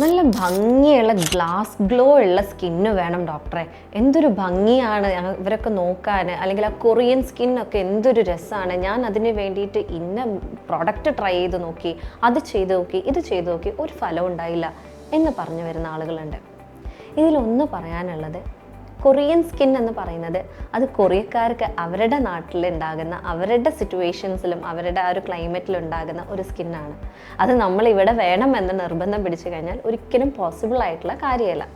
നല്ല ഭംഗിയുള്ള glass glow ഉള്ള സ്കിന്ന് വേണം ഡോക്ടറെ എന്തൊരു ഭംഗിയാണ് ഇവരൊക്കെ നോക്കാൻ അല്ലെങ്കിൽ ആ കൊറിയൻ സ്കിന്നൊക്കെ എന്തൊരു രസമാണ് ഞാൻ അതിന് വേണ്ടിയിട്ട് ഇന്ന പ്രോഡക്റ്റ് ട്രൈ ചെയ്ത് നോക്കി. അത് ചെയ്ത് നോക്കി ഇത് ചെയ്ത് നോക്കി ഒരു ഫലം ഉണ്ടായില്ല എന്ന് പറഞ്ഞു വരുന്ന ആളുകളുണ്ട്. ഇതിലൊന്ന് പറയാനുള്ളത് കൊറിയൻ സ്കിൻ എന്ന് പറയുന്നത് അത് കൊറിയക്കാർക്ക് അവരുടെ നാട്ടിൽ ഉണ്ടാകുന്ന അവരുടെ സിറ്റുവേഷൻസിലും അവരുടെ ആ ഒരു ക്ലൈമറ്റിലും ഉണ്ടാകുന്ന ഒരു സ്കിന്നാണ് അത് നമ്മൾ ഇവിടെ വേണം എന്ന് നിർബന്ധം പിടിച്ചു കഴിഞ്ഞാൽ ഒരിക്കലും പോസിബിൾ ആയിട്ടുള്ള കാര്യമല്ല.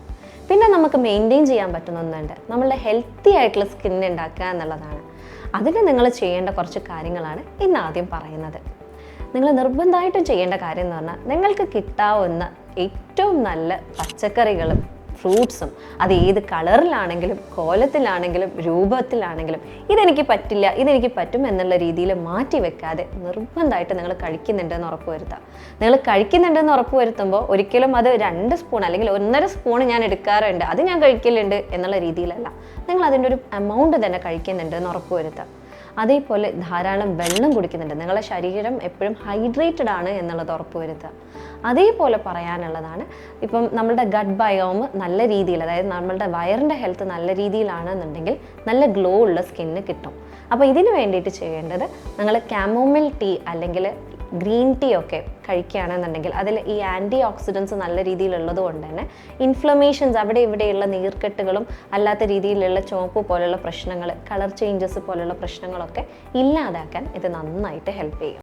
പിന്നെ നമുക്ക് മെയിന്റെയിൻ ചെയ്യാൻ പറ്റുന്ന ഒന്നുണ്ട്. നമ്മളുടെ ഹെൽത്തി ആയിട്ടുള്ള സ്കിൻ ഉണ്ടാക്കുക എന്നുള്ളതാണ്. അതിന് നിങ്ങൾ ചെയ്യേണ്ട കുറച്ച് കാര്യങ്ങളാണ് ഇന്ന് ആദ്യം പറയുന്നത്. നിങ്ങൾ നിർബന്ധമായിട്ടും ചെയ്യേണ്ട കാര്യം എന്ന് പറഞ്ഞാൽ നിങ്ങൾക്ക് കിട്ടാവുന്ന ഏറ്റവും നല്ല പച്ചക്കറികളും ഫ്രൂട്ട്സും. അത് ഏത് കളറിലാണെങ്കിലും കോലത്തിലാണെങ്കിലും രൂപത്തിലാണെങ്കിലും ഇതെനിക്ക് പറ്റില്ല ഇതെനിക്ക് പറ്റും എന്നുള്ള രീതിയിൽ മാറ്റി വെക്കാതെ നിർബന്ധമായിട്ട് നിങ്ങൾ കഴിക്കുന്നുണ്ടെന്ന് ഉറപ്പ് വരുത്തുക നിങ്ങൾ കഴിക്കുന്നുണ്ടെന്ന് ഉറപ്പ് വരുത്തുമ്പോൾ ഒരിക്കലും അത് രണ്ട് സ്പൂൺ അല്ലെങ്കിൽ ഒന്നര സ്പൂൺ ഞാൻ എടുക്കാറുണ്ട് അത് ഞാൻ കഴിക്കലുണ്ട് എന്നുള്ള രീതിയിലല്ല. നിങ്ങൾ അതിന്റെ ഒരു എമൗണ്ട് തന്നെ കഴിക്കുന്നുണ്ട് എന്ന് ഉറപ്പ് വരുത്തുക അതേപോലെ ധാരാളം വെള്ളം കുടിക്കുന്നുണ്ട്. നിങ്ങളുടെ ശരീരം എപ്പോഴും ഹൈഡ്രേറ്റഡ് ആണ് എന്നുള്ളത് ഉറപ്പുവരുത്തുക അതേപോലെ പറയാനുള്ളതാണ് ഇപ്പം നമ്മളുടെ ഗഡ് ബയോമ് നല്ല രീതിയിൽ അതായത് നമ്മളുടെ വയറിന്റെ ഹെൽത്ത് നല്ല രീതിയിലാണെന്നുണ്ടെങ്കിൽ നല്ല ഗ്ലോ ഉള്ള സ്കിന്ന് കിട്ടും. അപ്പോൾ ഇതിന് വേണ്ടിയിട്ട് ചെയ്യേണ്ടത് നിങ്ങൾ കാമോമിൽ ടീ അല്ലെങ്കിൽ ഗ്രീൻ ടീ ഒക്കെ കഴിക്കുകയാണെന്നുണ്ടെങ്കിൽ അതിൽ ഈ ആന്റി ഓക്സിഡൻസ് നല്ല രീതിയിലുള്ളത് കൊണ്ട് തന്നെ ഇൻഫ്ലമേഷൻസ് അവിടെ ഇവിടെയുള്ള നീർക്കെട്ടുകളും അല്ലാത്ത രീതിയിലുള്ള ചുവപ്പ് പോലെയുള്ള പ്രശ്നങ്ങൾ കളർ ചേഞ്ചസ് പോലെയുള്ള പ്രശ്നങ്ങളൊക്കെ ഇല്ലാതാക്കാൻ ഇത് നന്നായിട്ട് ഹെൽപ്പ് ചെയ്യും.